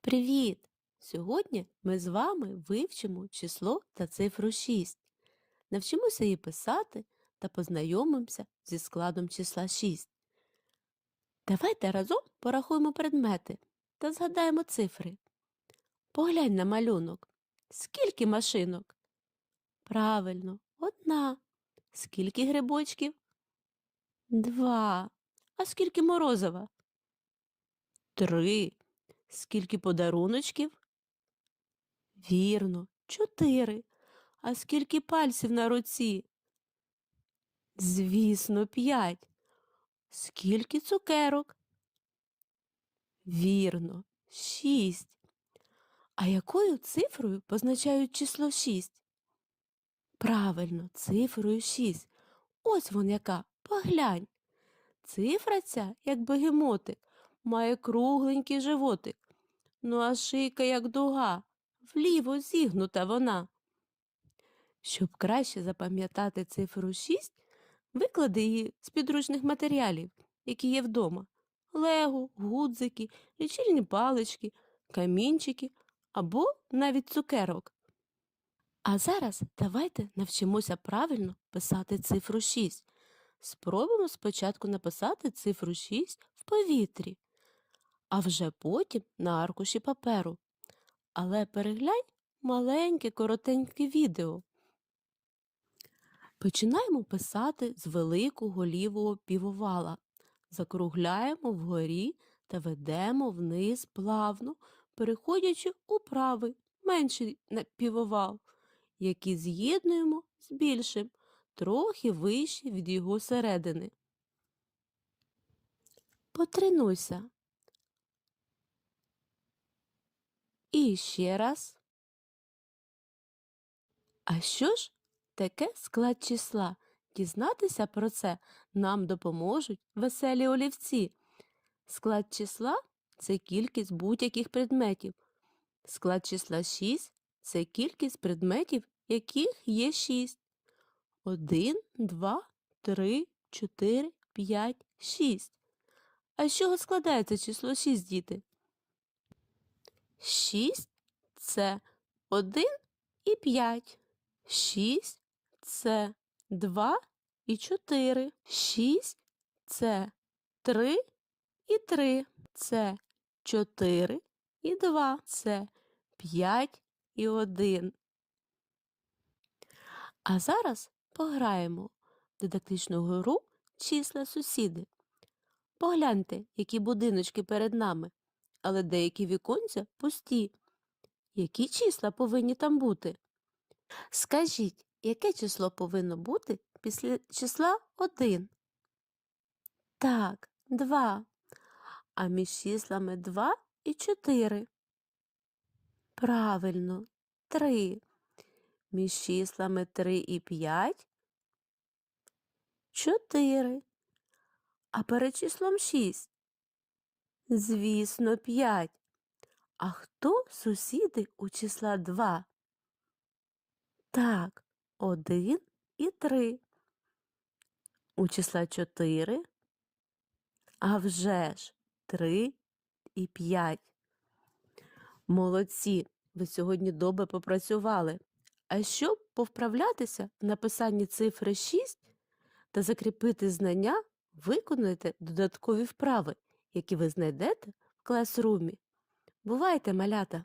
Привіт! Сьогодні ми з вами вивчимо число та цифру 6. Навчимося її писати та познайомимося зі складом числа 6. Давайте разом порахуємо предмети та згадаємо цифри. Поглянь на малюнок. Скільки машинок? Правильно, одна. Скільки грибочків? Два. А скільки морозива? Три. Скільки подаруночків? Вірно, чотири. А скільки пальців на руці? Звісно, п'ять. Скільки цукерок? Вірно, шість. А якою цифрою позначають число шість? Правильно, цифрою шість. Ось вон яка, поглянь. Цифра ця, як бегемотик, має кругленький животик. Ну а шийка, як дуга, вліво зігнута вона. Щоб краще запам'ятати цифру 6, виклади її з підручних матеріалів, які є вдома. Лего, гудзики, лічильні палички, камінчики або навіть цукерок. А зараз давайте навчимося правильно писати цифру 6. Спробуємо спочатку написати цифру 6 в повітрі, а вже потім на аркуші паперу. Але переглянь маленьке коротеньке відео. Починаємо писати з великого лівого півовала. Закругляємо вгорі та ведемо вниз плавно, переходячи у правий менший півовал, який з'єднуємо з більшим, трохи вище від його середини. Потренуйся. І ще раз. А що ж таке склад числа? Дізнатися про це нам допоможуть веселі олівці. Склад числа це кількість будь-яких предметів. Склад числа 6 це кількість предметів, яких є 6. 1, 2, 3, 4, 5, 6. А з чого складається число 6, діти? 6 це 1 і 5. 6 це 2 і 4. 6 це 3 і 3. Це 4 і 2. Це 5 і 1. А зараз пограємо в дидактичну гру числа сусіди. Погляньте, які будиночки перед нами, але деякі віконця пусті. Які числа повинні там бути? Скажіть, яке число повинно бути після числа 1? Так, 2. А між числами 2 і 4? Правильно, 3. Між числами 3 і 5? 4. А перед числом 6? Звісно, 5. А хто сусіди у числа 2? Так, 1 і 3. У числа 4? А вже ж 3 і 5. Молодці, ви сьогодні добре попрацювали. А щоб повправлятися в написанні цифри 6 та закріпити знання, виконуйте додаткові вправи, які ви знайдете в класрумі. Бувайте, малята!